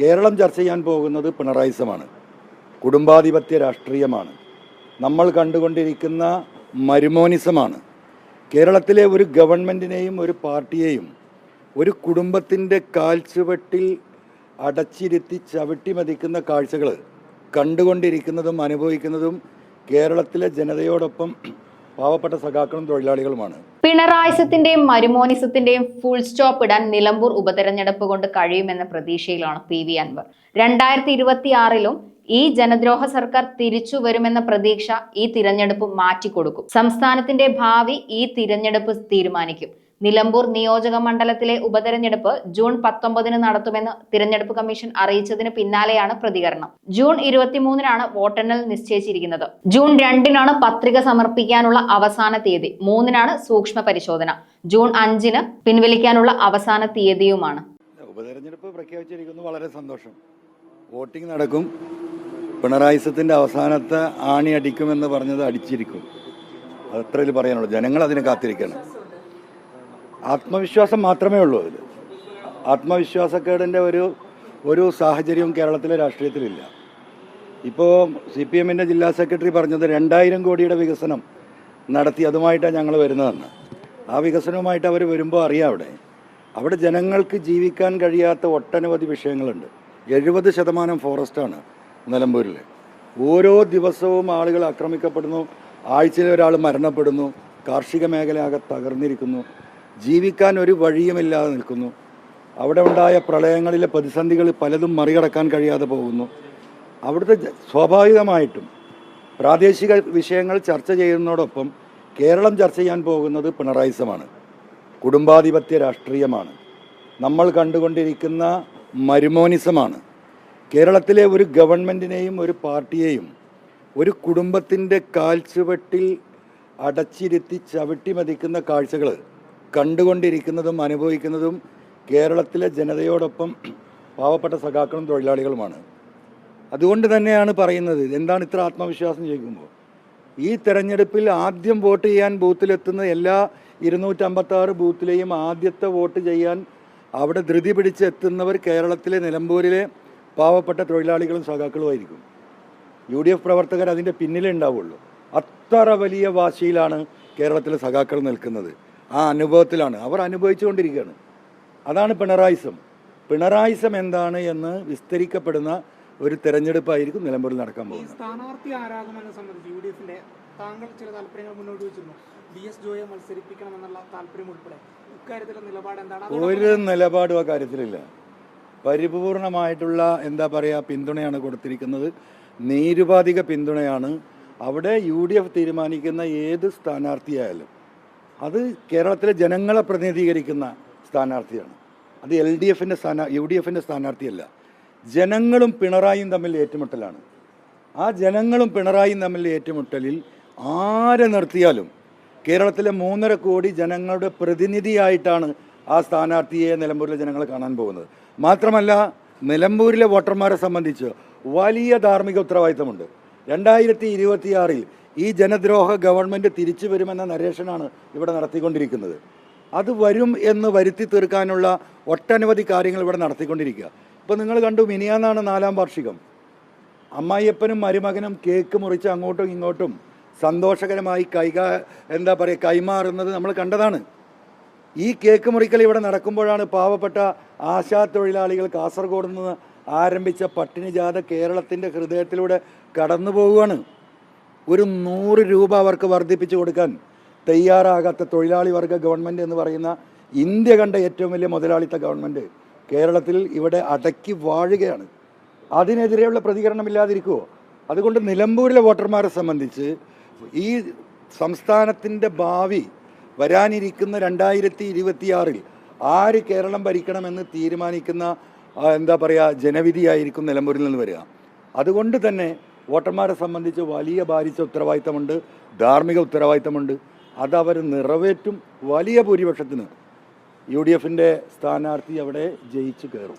കേരളം ചർച്ച ചെയ്യാൻ പോകുന്നത് പിണറായിസമാണ്. കുടുംബാധിപത്യ രാഷ്ട്രീയമാണ്. നമ്മൾ കണ്ടുകൊണ്ടിരിക്കുന്ന മരുമോനിസമാണ്. കേരളത്തിലെ ഒരു ഗവൺമെന്റിനെയും ഒരു പാർട്ടിയെയും ഒരു കുടുംബത്തിന്റെ കാൽച്ചുവട്ടിൽ അടച്ചിരുത്തി ചവിട്ടി മതിക്കുന്ന കാഴ്ചകൾ കണ്ടുകൊണ്ടിരിക്കുന്നതും അനുഭവിക്കുന്നതും കേരളത്തിലെ ജനതയോടൊപ്പം പാവപ്പെട്ട സഖാക്കളും തൊഴിലാളികളുമാണ്. പിണറായിസത്തിന്റെയും മരുമോനിസത്തിന്റെയും ഫുൾ സ്റ്റോപ്പ് ഇടാൻ നിലമ്പൂർ ഉപതെരഞ്ഞെടുപ്പ് കൊണ്ട് കഴിയുമെന്ന പ്രതീക്ഷയിലാണ് പി വി അൻവർ. രണ്ടായിരത്തി ഇരുപത്തിയാറിലും ഈ ജനദ്രോഹ സർക്കാർ തിരിച്ചു വരുമെന്ന പ്രതീക്ഷ ഈ തിരഞ്ഞെടുപ്പ് മാറ്റിക്കൊടുക്കും. സംസ്ഥാനത്തിന്റെ ഭാവി ഈ തിരഞ്ഞെടുപ്പ് തീരുമാനിക്കും. നിലമ്പൂർ നിയോജക മണ്ഡലത്തിലെ ഉപതെരഞ്ഞെടുപ്പ് ജൂൺ പത്തൊമ്പതിന് നടത്തുമെന്ന് തിരഞ്ഞെടുപ്പ് കമ്മീഷൻ അറിയിച്ചതിന് പിന്നാലെയാണ് പ്രതികരണം. ജൂൺ ഇരുപത്തിമൂന്നിനാണ് വോട്ടെണ്ണൽ നിശ്ചയിച്ചിരിക്കുന്നത്. ജൂൺ രണ്ടിനാണ് പത്രിക സമർപ്പിക്കാനുള്ള അവസാന തീയതി. മൂന്നിനാണ് സൂക്ഷ്മ പരിശോധന. ജൂൺ അഞ്ചിന് പിൻവലിക്കാനുള്ള അവസാന തീയതിയുമാണ്. ഉപതെരഞ്ഞെടുപ്പ് പ്രഖ്യാപിച്ചിരിക്കുന്നു വളരെ സന്തോഷം. വോട്ടിംഗ് നടക്കും. പിണറായിസത്തിന്റെ അവസാനത്തെ ആണി അടിക്കുമെന്ന് പറഞ്ഞത് അടിച്ചിരിക്കും. അത്രയിൽ പറയാനുള്ളൂ. ജനങ്ങൾ അതിനെ കാത്തിരിക്കണം. ആത്മവിശ്വാസം മാത്രമേ ഉള്ളൂ അതിൽ ആത്മവിശ്വാസക്കേടിന്റെ ഒരു ഒരു സാഹചര്യവും കേരളത്തിലെ രാഷ്ട്രീയത്തിലില്ല. ഇപ്പോൾ സി പി എമ്മിന്റെ ജില്ലാ സെക്രട്ടറി പറഞ്ഞത് രണ്ടായിരം കോടിയുടെ വികസനം നടത്തി അതുമായിട്ടാണ് ഞങ്ങൾ വരുന്നതെന്ന്. ആ വികസനവുമായിട്ട് അവർ വരുമ്പോൾ അറിയാം അവിടെ. അവിടെ ജനങ്ങൾക്ക് ജീവിക്കാൻ കഴിയാത്ത ഒട്ടനവധി വിഷയങ്ങളുണ്ട്. എഴുപത് ശതമാനം ഫോറസ്റ്റാണ് നിലമ്പൂരിൽ ഓരോ ദിവസവും ആളുകൾ ആക്രമിക്കപ്പെടുന്നു ആഴ്ചയിൽ ഒരാൾ മരണപ്പെടുന്നു കാർഷിക മേഖല തകർന്നിരിക്കുന്നു. ജീവിക്കാൻ ഒരു വഴിയുമില്ലാതെ നിൽക്കുന്നു. അവിടെ ഉണ്ടായ പ്രളയങ്ങളിലെ പ്രതിസന്ധികൾ പലതും മറികടക്കാൻ കഴിയാതെ പോകുന്നു. അവിടുത്തെ സ്വാഭാവികമായിട്ടും പ്രാദേശിക വിഷയങ്ങൾ ചർച്ച ചെയ്യുന്നതോടൊപ്പം കേരളം ചർച്ച ചെയ്യാൻ പോകുന്നത് പിണറായിസമാണ്. കുടുംബാധിപത്യ രാഷ്ട്രീയമാണ്. നമ്മൾ കണ്ടുകൊണ്ടിരിക്കുന്ന മരുമോനിസമാണ്. കേരളത്തിലെ ഒരു ഗവൺമെന്റിനെയും ഒരു പാർട്ടിയെയും ഒരു കുടുംബത്തിന്റെ കാൽച്ചുവട്ടിൽ അടച്ചിരുത്തി ചവിട്ടി മതിക്കുന്ന കാഴ്ചകൾ കണ്ടുകൊണ്ടിരിക്കുന്നതും അനുഭവിക്കുന്നതും കേരളത്തിലെ ജനതയോടൊപ്പം പാവപ്പെട്ട സഖാക്കളും തൊഴിലാളികളുമാണ്. അതുകൊണ്ട് തന്നെയാണ് പറയുന്നത് എന്താണ് ഇത്ര ആത്മവിശ്വാസം ചോദിക്കുമ്പോൾ? ഈ തെരഞ്ഞെടുപ്പിൽ ആദ്യം വോട്ട് ചെയ്യാൻ ബൂത്തിലെത്തുന്ന എല്ലാ ഇരുന്നൂറ്റമ്പത്താറ് ബൂത്തിലെയും ആദ്യത്തെ വോട്ട് ചെയ്യാൻ അവിടെ ധൃതി പിടിച്ച് എത്തുന്നവർ കേരളത്തിലെ നിലമ്പൂരിലെ പാവപ്പെട്ട തൊഴിലാളികളും സഖാക്കളുമായിരിക്കും യു ഡി എഫ് പ്രവർത്തകർ അതിന്റെ പിന്നിലേ ഉണ്ടാവുള്ളൂ. അത്ര വലിയ വാശിയിലാണ് കേരളത്തിലെ സഖാക്കൾ നിൽക്കുന്നത്. ആ അനുഭവത്തിലാണ്. അവർ അനുഭവിച്ചുകൊണ്ടിരിക്കുകയാണ്. അതാണ് പിണറായിസം. പിണറായിസം എന്താണ് എന്ന് വിസ്തരിക്കപ്പെടുന്ന ഒരു തെരഞ്ഞെടുപ്പായിരിക്കും നിലമ്പൂരിൽ നടക്കാൻ പോകുന്നത്. സ്ഥാനാർത്ഥി ആരാകുമെന്ന് സംബന്ധിച്ച് യു ഡി എഫിന്റെ താങ്കൾ ചില താല്പര്യങ്ങൾ മുന്നോട്ട് വെച്ചിരുന്നു. ഡി എസ് ജോയെ മത്സരിപ്പിക്കണമെന്നുള്ള താല്പര്യം ഉൾപ്പെടെ ഇക്കാര്യത്തിലെ നിലപാട് എന്താണ്? ഒരു നിലപാടും ആ കാര്യത്തിലില്ല. പരിപൂർണമായിട്ടുള്ള എന്താ പറയുക പിന്തുണയാണ് കൊടുത്തിരിക്കുന്നത്. നീരുപാധിക പിന്തുണയാണ് അവിടെ യു ഡി എഫ് തീരുമാനിക്കുന്ന ഏത് സ്ഥാനാർത്ഥിയായാലും. അത് കേരളത്തിലെ ജനങ്ങളെ പ്രതിനിധീകരിക്കുന്ന സ്ഥാനാർത്ഥിയാണ്. അത് എൽ ഡി എഫിന്റെ സ്ഥാനാ യു ഡി എഫിന്റെ സ്ഥാനാർത്ഥിയല്ല. ജനങ്ങളും പിണറായിയും തമ്മിൽ ഏറ്റുമുട്ടലാണ്. ആ ജനങ്ങളും പിണറായിയും തമ്മിൽ ഏറ്റുമുട്ടലിൽ ആരെ നിർത്തിയാലും കേരളത്തിലെ മൂന്നര കോടി ജനങ്ങളുടെ പ്രതിനിധിയായിട്ടാണ് ആ സ്ഥാനാർത്ഥിയെ നിലമ്പൂരിലെ ജനങ്ങൾ കാണാൻ പോകുന്നത്. മാത്രമല്ല നിലമ്പൂരിലെ വോട്ടർമാരെ സംബന്ധിച്ച് വലിയ ധാർമ്മിക ഉത്തരവാദിത്തമുണ്ട്. രണ്ടായിരത്തി ഇരുപത്തിയാറിൽ ഈ ജനദ്രോഹ ഗവൺമെന്റ് തിരിച്ചു വരുമെന്ന നരേഷനാണ് ഇവിടെ നടത്തിക്കൊണ്ടിരിക്കുന്നത്. അത് വരും എന്ന് വരുത്തി തീർക്കാനുള്ള ഒട്ടനവധി കാര്യങ്ങൾ ഇവിടെ നടത്തിക്കൊണ്ടിരിക്കുക. ഇപ്പോൾ നിങ്ങൾ കണ്ടു മിനിയാന്നാണ് നാലാം വാർഷികം. അമ്മായിയപ്പനും മരുമകനും കേക്ക് മുറിച്ച് അങ്ങോട്ടും ഇങ്ങോട്ടും സന്തോഷകരമായി കൈകാ എന്താ പറയുക കൈമാറുന്നത് നമ്മൾ കണ്ടതാണ്. ഈ കേക്ക് മുറിക്കൽ ഇവിടെ നടക്കുമ്പോഴാണ് പാവപ്പെട്ട ആശാ തൊഴിലാളികൾ കാസർഗോഡ് നിന്ന് ആരംഭിച്ച പട്ടിണിജാത കേരളത്തിന്റെ ഹൃദയത്തിലൂടെ കടന്നു പോവുകയാണ് ഒരു നൂറ് രൂപ അവർക്ക് വർദ്ധിപ്പിച്ചു കൊടുക്കാൻ തയ്യാറാകാത്ത തൊഴിലാളി വർഗ ഗവൺമെന്റ് എന്ന് പറയുന്ന ഇന്ത്യ കണ്ട ഏറ്റവും വലിയ മുതലാളിത്ത ഗവൺമെന്റ് കേരളത്തിൽ ഇവിടെ അടക്കി വാഴുകയാണ്. അതിനെതിരെയുള്ള പ്രതികരണമില്ലാതിരിക്കുമോ അതുകൊണ്ട് നിലമ്പൂരിലെ വോട്ടർമാരെ സംബന്ധിച്ച് ഈ സംസ്ഥാനത്തിന്റെ ഭാവി വരാനിരിക്കുന്ന രണ്ടായിരത്തി ഇരുപത്തിയാറിൽ ആര് കേരളം ഭരിക്കണമെന്ന് തീരുമാനിക്കുന്ന എന്താ പറയുക ജനവിധിയായിരിക്കും നിലമ്പൂരിൽ നിന്ന് വരിക. അതുകൊണ്ട് തന്നെ വോട്ടർമാരെ സംബന്ധിച്ച് വലിയ ഭാരിച്ച ഉത്തരവാദിത്തമുണ്ട് ധാർമ്മിക ഉത്തരവാദിത്തമുണ്ട്. അതവർ നിറവേറ്റും വലിയ ഭൂരിപക്ഷത്തിന്. യു ഡി എഫിന്റെ സ്ഥാനാർത്ഥി അവിടെ ജയിച്ചു കയറും.